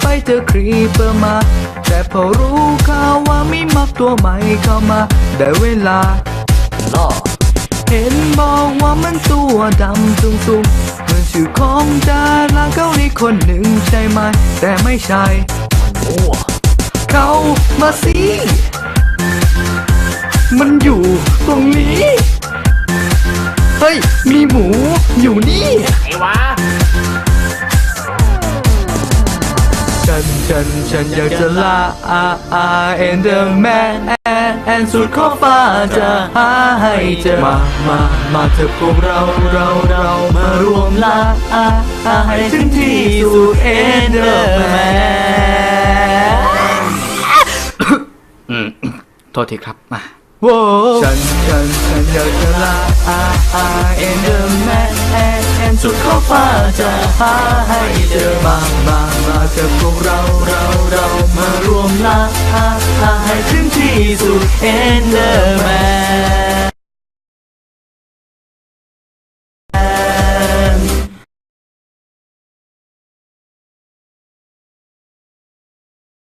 ไปเจอครีเปอร์มา แต่พอรู้ข่าวว่ามีมักตัวใหม่เข้ามา ได้เวลาล่อเห็นบอกว่ามันตัวดำสูงสูงๆเหมือนชื่อของดาราเกาหลีคนหนึ่งใช่ไหม แต่ไม่ใช่เข้ามาสิ มันอยู่ตรงนี้ ฉันฉันฉันอยากจะลาอาอาเอนเดอร์แมนแอนสุดขอบฟ้าจะหาให้เจอมามามาเถอะพวกเราเราเรามารวมลาอาอาให้ถึงที่สุดเอนเดอร์แมนโทษทีครับมาว้ฉันฉันฉันอยากจะลาอาอาเอนเดอร์แมนแอนแอนสุดขอบฟ้าจะหาให้เจอมามา กับพวกเราเราเรามารวมลาอาอาให้ถึงที่สุดเอนเดอร์แมน